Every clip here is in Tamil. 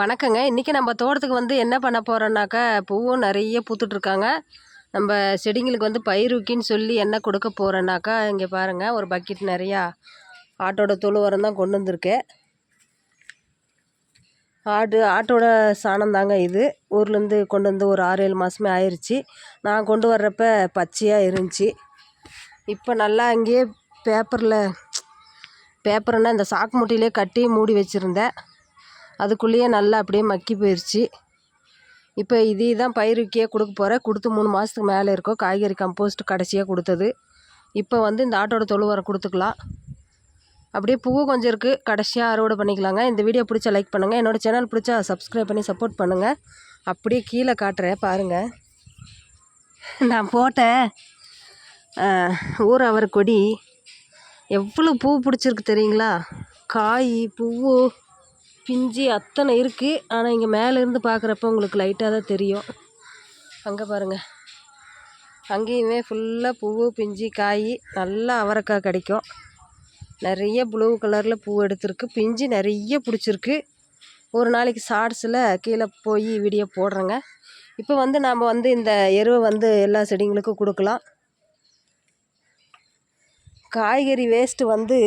வணக்கங்க. இன்றைக்கி நம்ம தோட்டத்துக்கு வந்து என்ன பண்ண போகிறோன்னாக்கா பூவும் நிறைய பூத்துட்ருக்காங்க. நம்ம செடிங்களுக்கு வந்து பயிருக்கின்னு சொல்லி என்ன கொடுக்க போகிறோன்னாக்கா இங்கே பாருங்கள் ஒரு பக்கெட் நிறையா ஆட்டோட தொழு உரம் தான் கொண்டு வந்திருக்கேன் ஆடு ஆட்டோட சாணம் தாங்க இது. ஊர்லேருந்து கொண்டு வந்து ஒரு ஆறு ஏழு மாதமே ஆயிடுச்சு நான் கொண்டு வர்றப்ப பச்சையாக இருந்துச்சு. இப்போ நல்லா அங்கேயே பேப்பரில் பேப்பர்னால் இந்த சாக்கு மூட்டையிலே கட்டி மூடி வச்சுருந்தேன். அதுக்குள்ளேயே நல்லா அப்படியே மக்கி போயிடுச்சு இப்போ இதே தான் பயிருக்கே கொடுக்க போகிறேன் கொடுத்து மூணு மாதத்துக்கு மேலே இருக்கும். காய்கறி கம்போஸ்ட் கடைசியாக கொடுத்தது. இப்போ வந்து இந்த ஆட்டோட தொழு வர கொடுத்துக்கலாம். அப்படியே பூ கொஞ்சம் இருக்குது கடைசியாக அறுவடை பண்ணிக்கலாங்க. இந்த வீடியோ பிடிச்சா லைக் பண்ணுங்கள் என்னோடய சேனல் பிடிச்சா சப்ஸ்கிரைப் பண்ணி சப்போர்ட் பண்ணுங்கள் அப்படியே கீழே காட்டுறேன். பாருங்கள் நான் போட்ட ஊர் அவர் கொடி எவ்வளோ பூ பிடிச்சிருக்கு தெரியுங்களா? காய் பூவு பிஞ்சு அத்தனை இருக்குது ஆனால் இங்கே மேலேருந்து பார்க்குறப்ப உங்களுக்கு லைட்டாக தான் தெரியும். அங்கே பாருங்கள் அங்கேயுமே ஃபுல்லாக பூவு பிஞ்சு காய் நல்லா அவரைக்காய் கிடைக்கும். நிறைய ப்ளூ கலரில் பூ எடுத்திருக்கு. பிஞ்சு நிறைய பிடிச்சிருக்கு. ஒரு நாளைக்கு ஷார்ட்ஸில் கீழே போய் வீடியோ போடுறேங்க. இப்போ வந்து நாம் வந்து இந்த எருவை வந்து எல்லா செடிங்களுக்கும் கொடுக்கலாம். காய்கறி வேஸ்ட்டு வந்து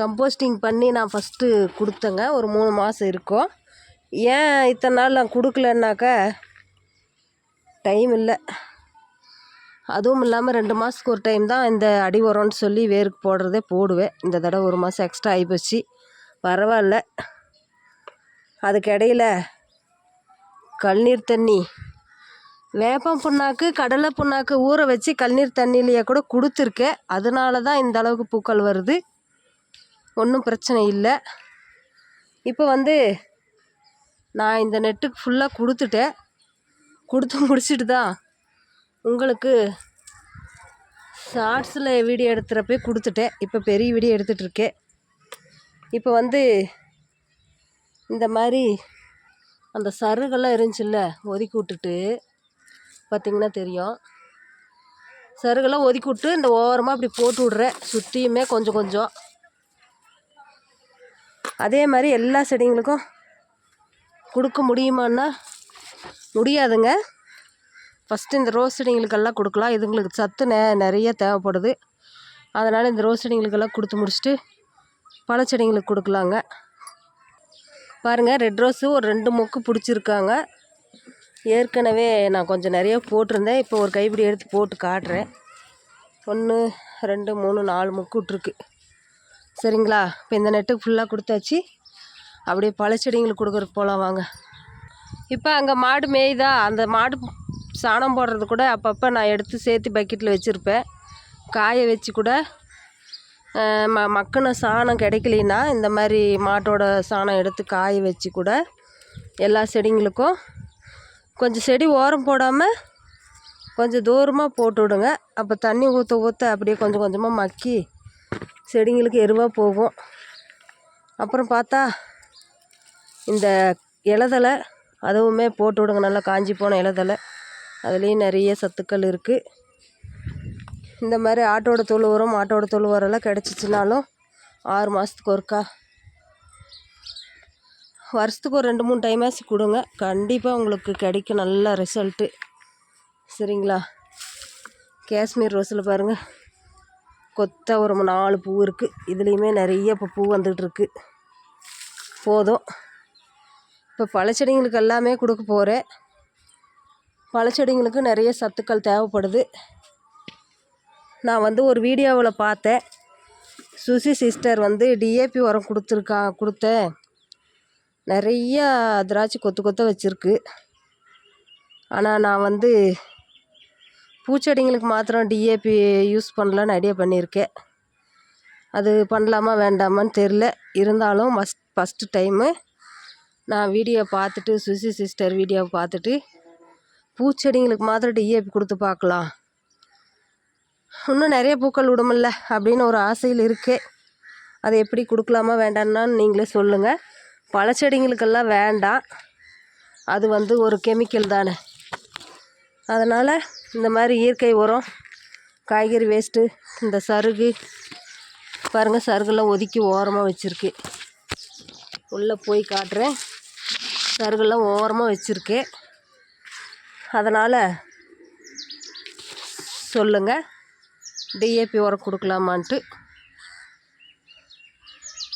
கம்போஸ்டிங் பண்ணி நான் ஃபஸ்ட்டு கொடுத்தேங்க. ஒரு மூணு மாதம் இருக்கும். ஏன் இத்தனை நாள் நான் கொடுக்கலன்னாக்கா டைம் இல்லை. அதுவும் இல்லாமல் ரெண்டு மாதத்துக்கு ஒரு டைம் தான் இந்த அடி உரம்னு சொல்லி வேருக்கு போடுறதே போடுவேன். இந்த தடவை ஒரு மாதம் எக்ஸ்ட்ரா ஆகிப்போச்சு பரவாயில்ல. அதுக்கு இடையில கழுநீர் தண்ணி. வேப்பம் புண்ணாக்கு கடலை புண்ணாக்கு ஊற வச்சு கழுநீர் தண்ணியிலேயே கூட கொடுத்துருக்கேன். அதனால தான் இந்த அளவுக்கு பூக்கள் வருது. ஒன்றும் பிரச்சனை இல்லை. இப்போ வந்து நான் இந்த நெட்டுக்கு ஃபுல்லாக கொடுத்துட்டேன். கொடுத்து முடிச்சுட்டு தான் உங்களுக்கு ஷார்ட்ஸில் வீடியோ எடுத்துகிறப்பே கொடுத்துட்டேன். இப்போ பெரிய வீடியோ எடுத்துகிட்டு இப்போ வந்து இந்த மாதிரி அந்த சருகெல்லாம் இருந்துச்சுல்ல ஒதுக்கி விட்டுட்டு பார்த்திங்கன்னா தெரியும். சருகெல்லாம் ஒதுக்கி விட்டு இந்த ஓரமாக அப்படி போட்டு விட்றேன். சுற்றியுமே கொஞ்சம் கொஞ்சம். அதே மாதிரி எல்லா செடிங்களுக்கும் கொடுக்க முடியுமான்னா முடியாதுங்க. ஃபஸ்ட்டு இந்த ரோஸ் செடிங்களுக்கெல்லாம் கொடுக்கலாம். இதுங்களுக்கு சத்து நெ நிறைய தேவைப்படுது. அதனால் இந்த ரோஸ் செடிங்களுக்கெல்லாம் கொடுத்து முடிச்சுட்டு பழச்செடிங்களுக்கு கொடுக்கலாங்க. பாருங்கள் ரெட் ரோஸு ஒரு ரெண்டு மொக்கு பிடிச்சிருக்காங்க. ஏற்கனவே நான் கொஞ்சம் நிறைய போட்டிருந்தேன். இப்போ ஒரு கைப்பிடி எடுத்து போட்டு காட்டுறேன். ஒன்று ரெண்டு மூணு நாலு மொக்கு விட்ருக்கு சரிங்களா? இப்போ இந்த நெட்டுக்கு ஃபுல்லாக கொடுத்தாச்சு. அப்படியே பழச்செடிங்களுக்கு கொடுக்குறதுக்கு போகலாம் வாங்க. இப்போ அங்கே மாடு மேய்தா? அந்த மாடு சாணம் போடுறது கூட அப்பப்போ நான் எடுத்து சேர்த்து பக்கெட்டில் வச்சுருப்பேன். காய வச்சு கூட ம மக்கின சாணம் கிடைக்கலனா இந்த மாதிரி மாட்டோட சாணம் எடுத்து காய வச்சு கூட எல்லா செடிங்களுக்கும் கொஞ்சம் செடி ஓரம் போடாமல் கொஞ்சம் தூரமாக போட்டு விடுங்க. அப்போ தண்ணி ஊற்ற ஊற்ற அப்படியே கொஞ்சம் கொஞ்சமாக மக்கி செடிங்களுக்கு எருவாக போகும். அப்புறம் பார்த்தா இந்த இலதலை அதுவுமே போட்டு விடுங்க. நல்லா காஞ்சி போன இலதலை. அதுலேயும் நிறைய சத்துக்கள் இருக்குது இந்த மாதிரி ஆட்டோட தொழு உரம் ஆட்டோட தொழு உரம்லாம் கிடச்சிச்சினாலும் ஆறு மாதத்துக்கு ஒருக்கா. வருஷத்துக்கு ஒரு ரெண்டு மூணு டைமாச்சு கொடுங்க. கண்டிப்பாக உங்களுக்கு கிடைக்கும். நல்ல ரிசல்ட்டு சரிங்களா? காஷ்மீர் ரோஸில் பாருங்கள் கொத்த ஒரு நாலு பூ இருக்குது இதுலேயுமே நிறைய இப்போ பூ வந்துகிட்ருக்கு போதும். இப்போ பழச்செடிங்களுக்கு எல்லாமே கொடுக்க போகிறேன் பழச்செடிங்களுக்கு நிறைய சத்துக்கள் தேவைப்படுது. நான் வந்து ஒரு வீடியோவில் பார்த்தேன். சுசி சிஸ்டர் வந்து டிஏபி உரம் கொடுத்துருக்கா கொடுத்தேன். நிறையா திராட்சை கொத்து கொத்த வச்சுருக்கு. ஆனால் நான் வந்து பூச்செடிங்களுக்கு மாத்திரம் டிஏபி யூஸ் பண்ணலான்னு ஐடியா பண்ணியிருக்கேன். அது பண்ணலாமா வேண்டாமான்னு தெரில இருந்தாலும் மஸ்ட் ஃபஸ்ட்டு டைமு நான் வீடியோ பார்த்துட்டு சுசி சிஸ்டர் வீடியோ பார்த்துட்டு பூச்செடிங்களுக்கு மாத்திரம் டிஏபி கொடுத்து பார்க்கலாம். இன்னும் நிறைய பூக்கள் விடுமில்ல அப்படின்னு ஒரு ஆசையில் இருக்கே அதை எப்படி கொடுக்கலாமா வேண்டாம்னான்னு நீங்களே சொல்லுங்கள் பழச்செடிங்களுக்கெல்லாம் வேண்டாம். அது வந்து ஒரு கெமிக்கல் தானே. அதனால் இந்த மாதிரி இயற்கை உரம் காய்கறி வேஸ்ட்டு இந்த சருகு. பாருங்கள் சருகெல்லாம் ஒதுக்கி ஓரமாக வச்சுருக்கு. உள்ளே போய் காட்டுறேன். சருகெல்லாம் ஓரமாக வச்சுருக்கேன் அதனால் சொல்லுங்கள் டிஏபி உரம் கொடுக்கலாமான்ட்டு.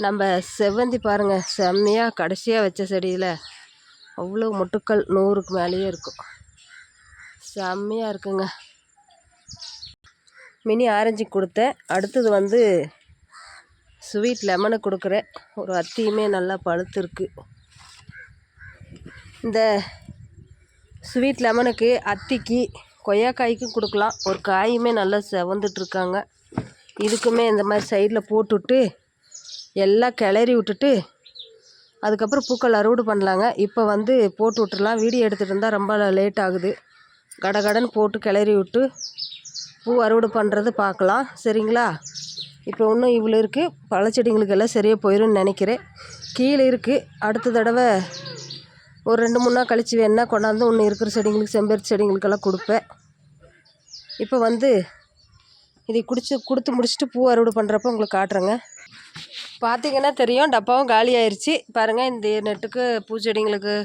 நம்ம செவ்வந்தி பாருங்கள் செம்மையாக கடைசியாக வச்ச செடியில் அவ்வளோ மொட்டுக்கள் நூறுக்கு மேலேயே இருக்கும். செம்மையாக இருக்குங்க. மினி ஆரஞ்சு கொடுத்தேன். அடுத்தது வந்து ஸ்வீட் லெமனு கொடுக்குறேன். ஒரு அத்தியுமே நல்லா பழுத்துருக்கு. இந்த ஸ்வீட் லெமனுக்கு அத்திக்கு கொய்யாக்காய்க்கும் கொடுக்கலாம். ஒரு காயுமே நல்லா செவந்துட்ருக்காங்க இதுக்குமே இந்த மாதிரி சைடில் போட்டுவிட்டு எல்லாம் கிளறி விட்டுட்டு அதுக்கப்புறம் பூக்கள் அறுவடை பண்ணலாங்க. இப்போ வந்து போட்டு விட்டுறலாம். வீடியோ எடுத்துகிட்டு இருந்தால் ரொம்ப லேட் ஆகுது. கடகடன்னு போட்டு கிளறி விட்டு பூ அறுவடை பண்ணுறது பார்க்கலாம். சரிங்களா? இப்போ இன்னும் இவ்வளோ இருக்குது பழச்செடிங்களுக்கு எல்லாம் சரியாக போயிடும்னு நினைக்கிறேன். கீழே இருக்குது அடுத்த தடவை ஒரு ரெண்டு மூணு நாள் கழித்து வேணால் கொண்டாந்து ஒன்று இருக்கிற செடிங்களுக்கு செம்பருத்தி செடிங்களுக்கெல்லாம் கொடுப்பேன். இப்போ வந்து இதை குடிச்சு கொடுத்து முடிச்சுட்டு பூ அறுவடை பண்ணுறப்ப உங்களுக்கு காட்டுறேங்க. பார்த்தீங்கன்னா தெரியும் டப்பாவும் காலி ஆயிடுச்சு பாருங்கள் இந்த நெட்டுக்கு பூச்செடிங்களுக்கு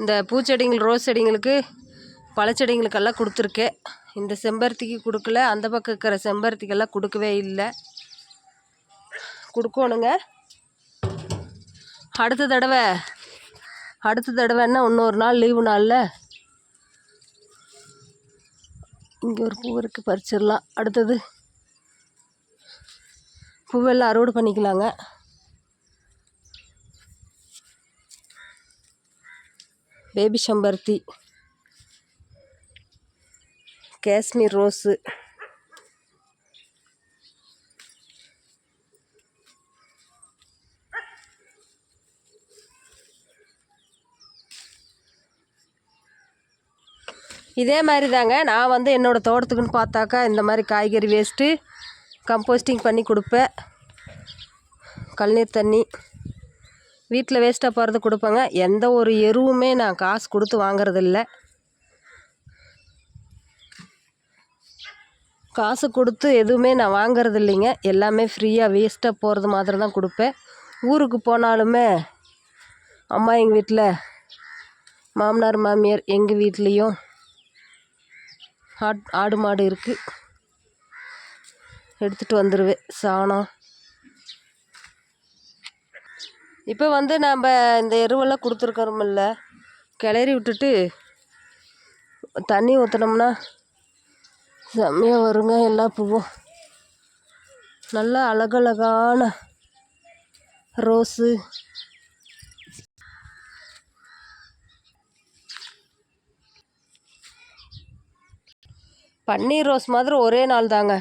இந்த பூச்செடிங்கள் ரோஸ் செடிங்களுக்கு பழச்செடிங்களுக்கெல்லாம் கொடுத்துருக்கேன். இந்த செம்பருத்திக்கு கொடுக்கல. அந்த பக்கம் இருக்கிற செம்பருத்திக்கெல்லாம் கொடுக்கவே இல்லை. கொடுக்கணுங்க. அடுத்த தடவை அடுத்த தடவைன்னா இன்னொரு நாள் லீவு நாளில். இங்கே ஒரு பூ இருக்குது பறிச்சிடலாம். அடுத்தது பூவெல்லாம் அறுவடை பண்ணிக்கலாங்க. பேபி செம்பருத்தி. காஷ்மீர் ரோஸு இதே மாதிரி தாங்க நான் வந்து என்னோடய தோட்டத்துக்குன்னு பார்த்தாக்கா இந்த மாதிரி காய்கறி வேஸ்ட்டு கம்போஸ்டிங் பண்ணி கொடுப்பேன். கழுநீர் தண்ணி. வீட்டில் வேஸ்ட்டாக போகிறது கொடுப்பேங்க. எந்த ஒரு எருவுமே நான் காசு கொடுத்து வாங்குறதில்ல. காசு கொடுத்து எதுவுமே நான் வாங்குறது இல்லைங்க. எல்லாமே ஃப்ரீயாக வேஸ்ட்டாக போகிறது மாதிரி தான் கொடுப்பேன். ஊருக்கு போனாலுமே அம்மா எங்கள் வீட்டில் மாமனார் மாமியார் எங்கள் வீட்லேயும் ஆட் ஆடு மாடு இருக்குது எடுத்துகிட்டு வந்துடுவேன் சாணம். இப்போ வந்து நம்ம இந்த எருவெல்லாம் கொடுத்துருக்கறோமில்ல கிளறி விட்டுட்டு தண்ணி ஊற்றினோம்னா செம்மையாக வருங்க எல்லா பூவும். நல்லா அழகழகான ரோஸு. பன்னீர் ரோஸ் மாதிரி ஒரே நாள் தாங்க.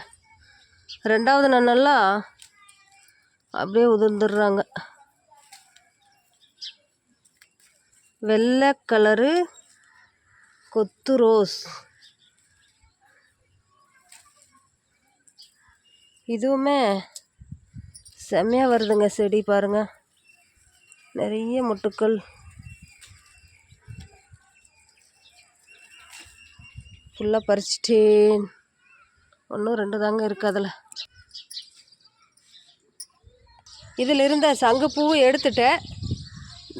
ரெண்டாவது நாளெல்லாம் அப்படியே உதிர்ந்துடுறாங்க. வெள்ளை கலரு கொத்து ரோஸ். இதுவுமே செம்மையாக வருதுங்க செடி பாருங்கள் நிறைய முட்டுக்கள். ஃபுல்லாக பறிச்சிட்டேன் ஒன்றும் ரெண்டு தாங்க இருக்குது அதில். இதில் இருந்த சங்குப்பூவு எடுத்துட்டேன்.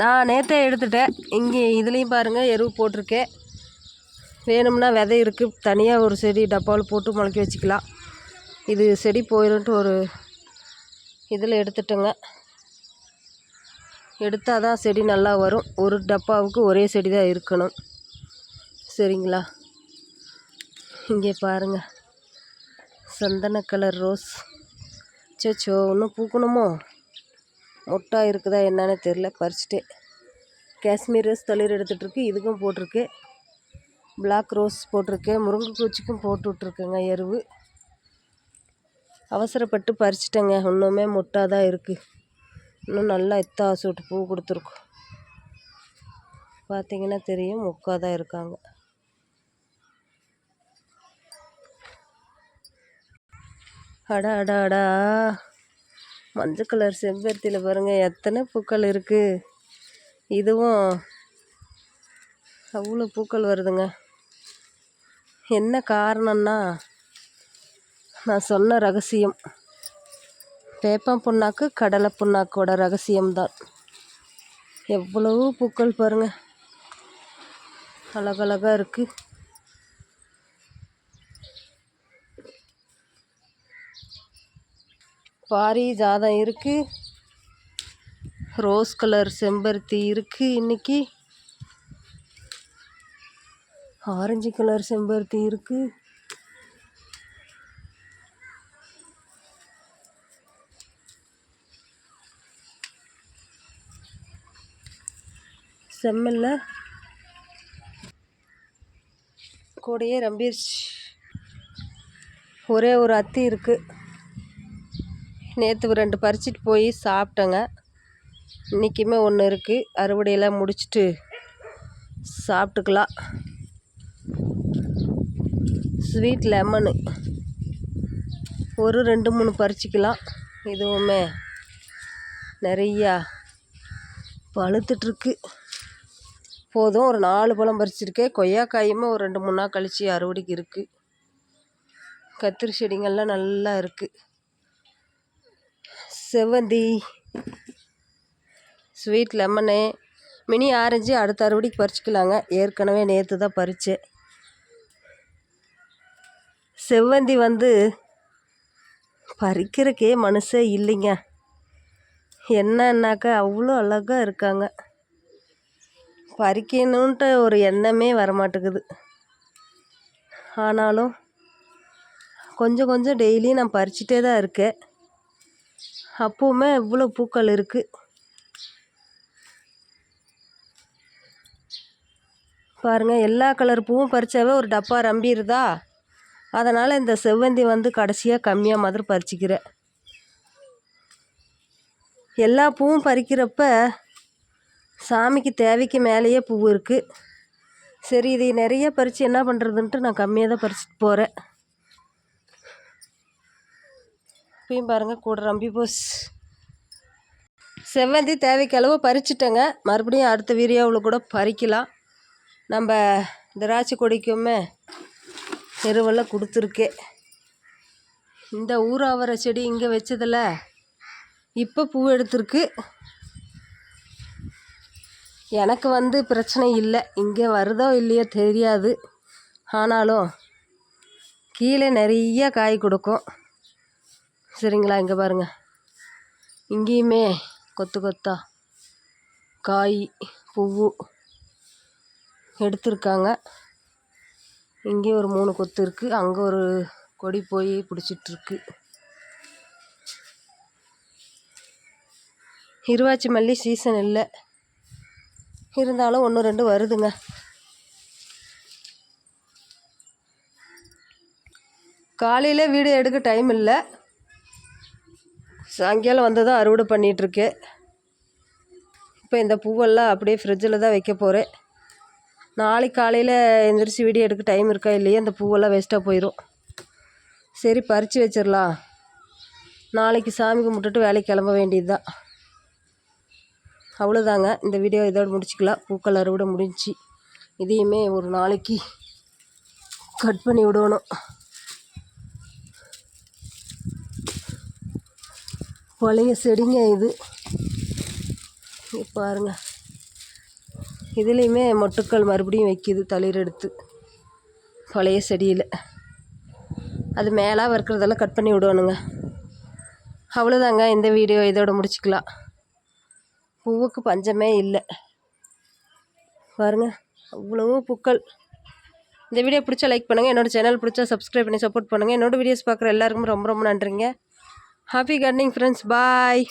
நான் நேற்றே எடுத்துட்டேன். இங்கே இதுலேயும் பாருங்கள் எருவு போட்டிருக்கேன். வேணும்னா விதை இருக்குது தனியாக ஒரு செடி டப்பாவில் போட்டு முளைக்க வச்சுக்கலாம். இது செடி போயிடும்ட்டு ஒரு இதில் எடுத்துட்டேங்க. எடுத்தால் தான் செடி நல்லா வரும். ஒரு டப்பாவுக்கு ஒரே செடி தான் இருக்கணும். சரிங்களா? இங்கே பாருங்கள் சந்தன கலர் ரோஸ். சச்சோ இன்னும் பூக்கணுமோ? மொட்டா இருக்குதா என்னன்னு தெரில பறிச்சுட்டு காஷ்மீர் ரோஸ் தளிர் எடுத்துகிட்ருக்கு இதுக்கும் போட்டிருக்கு. பிளாக் ரோஸ் போட்டிருக்கேன் முருங்கைப்பூச்சிக்கும் போட்டு விட்ருக்கேங்க எருவு. அவசரப்பட்டு பறிச்சிட்டேங்க. இன்னுமே மொட்டாக தான் இருக்குது இன்னும் நல்லா எத்தா சூட்டு பூ கொடுத்துருக்கோம். பார்த்தீங்கன்னா தெரியும் முக்காக தான் இருக்காங்க. அடா அடா அடா. மஞ்சள் கலர் செம்பருத்தியில் பாருங்கள் எத்தனை பூக்கள் இருக்குது இதுவும் அவ்வளோ பூக்கள் வருதுங்க. என்ன காரணம்னா நான் சொன்ன ரகசியம். வேப்பம் புண்ணாக்கு கடலை புண்ணாக்கோட ரகசியம்தான். எவ்வளவு பூக்கள் பாருங்கள் அழகழகாக இருக்குது பாரிஜாதம் இருக்குது ரோஸ் கலர் செம்பருத்தி இருக்குது இன்னைக்கு. ஆரஞ்சு கலர் செம்பருத்தி இருக்குது செம்மல்ல. கூடையே ரம்பிருச்சு. ஒரே ஒரு அத்தி இருக்குது நேற்று ரெண்டு பறிச்சிட்டு போய் சாப்பிட்டேங்க. இன்றைக்குமே ஒன்று இருக்குது அறுவடையெல்லாம் முடிச்சிட்டு சாப்பிட்டுக்கலாம். Sweet lemon. ஒரு ரெண்டு மூணு பறிச்சிக்கலாம். இதுவுமே நிறையா பழுத்துட்ருக்கு போதும். ஒரு நாலு பழம் பறிச்சிருக்கேன் கொய்யாக்காயுமே ஒரு ரெண்டு மூணு நாள் கழித்து அறுவடைக்கு இருக்குது கத்திரி செடிங்கள்லாம் நல்லா இருக்குது செவ்வந்தி ஸ்வீட் லெமனு மினி ஆரஞ்சு அடுத்த அறுவடைக்கு பறிச்சிக்கலாங்க. ஏற்கனவே நேற்று தான் பறித்தேன் செவ்வந்தி வந்து பறிக்கிறக்கே மனசே இல்லைங்க. என்னன்னாக்கா அவ்வளோ அழகாக இருக்காங்க. பறிக்கணுன்ட்டு ஒரு எண்ணமே வரமாட்டேங்குது. ஆனாலும் கொஞ்சம் கொஞ்சம் டெய்லியும் நான் பறிச்சிட்டே தான் இருக்கேன். அப்போவுமே இவ்வளோ பூக்கள் இருக்குது பாருங்கள் எல்லா கலர் பூவும் பறித்தாவே ஒரு டப்பா ரம்பிடுதா? அதனால் இந்த செவ்வந்தி வந்து கடைசியாக கம்மியாக மாதிரி பறிச்சிக்கிறேன். எல்லா பூவும் பறிக்கிறப்ப சாமிக்கு தேவைக்கு மேலேயே பூ இருக்குது சரி இதை நிறைய பறித்து என்ன பண்ணுறதுன்ட்டு நான் கம்மியாக தான் பறிச்சுட்டு போகிறேன் இப்பயும் பாருங்கள் கூட ரம்பி போஸ் செவ்வந்தி தேவைக்கு அளவு பறிச்சிட்டேங்க. மறுபடியும் அடுத்த வீடியோவில் கூட பறிக்கலாம். நம்ம திராட்சை கொடிக்குமே எருவெல்லாம் கொடுத்துருக்கு. இந்த ஊராவரை செடி இங்கே வச்சதில் இப்போ பூ எடுத்திருக்கு. எனக்கு வந்து பிரச்சனை இல்லை. இங்கே வருதோ இல்லையோ தெரியாது. ஆனாலும் கீழே நிறைய காய் கொடுக்கும். சரிங்களா? இங்கே பாருங்கள் இங்கேயுமே கொத்து கொத்தா காய் பூவு எடுத்திருக்காங்க. இங்கேயும் ஒரு மூணு கொத்து இருக்குது அங்கே ஒரு கொடி போய் பிடிச்சிட்ருக்கு. இருவாச்சி மல்லி சீசன் இல்லை. இருந்தாலும் ஒன்று ரெண்டு வருதுங்க. காலையில் வீடியோ எடுக்க டைம் இல்லை. சாயங்காலம் வந்து தான் அறுவடை பண்ணிகிட்ருக்கு இப்போ இந்த பூவெல்லாம் அப்படியே ஃப்ரிட்ஜில் தான் வைக்க போகிறேன் நாளைக்கு காலையில் எந்திரிச்சு வீடியோ எடுக்க டைம் இருக்கா இல்லையே அந்த பூவெல்லாம் வேஸ்ட்டாக போயிடும் சரி பறித்து வச்சிடலாம் நாளைக்கு சாமி கும்பிட்டுட்டு வேலைக்கு கிளம்ப வேண்டியது தான் அவ்வளோதாங்க. இந்த வீடியோ இதோடு முடிச்சுக்கலாம். பூக்கள் அறுவடை முடிஞ்சு இதையுமே ஒரு நாளைக்கு கட் பண்ணி விடணும். பழைய செடிங்க இது. பாருங்கள் பாருங்க. இதுலேயுமே மொட்டுக்கள் மறுபடியும் வைக்கிது தளிர் எடுத்து. பழைய செடியில். அது மேலாக இருக்கிறதெல்லாம் கட் பண்ணி விடணுங்க. அவ்வளோதாங்க. இந்த வீடியோ இதோட முடிச்சுக்கலாம். பூவுக்கு பஞ்சமே இல்லை. பாருங்க அவ்வளவு பூக்கள். இந்த வீடியோ பிடிச்சா லைக் பண்ணுங்கள் என்னோடய சேனல் பிடிச்சா சப்ஸ்கிரைப் பண்ணி சப்போர்ட் பண்ணுங்கள் என்னோடய வீடியோஸ் பார்க்குற எல்லாருக்கும் ரொம்ப ரொம்ப நன்றிங்க. Happy gardening friends bye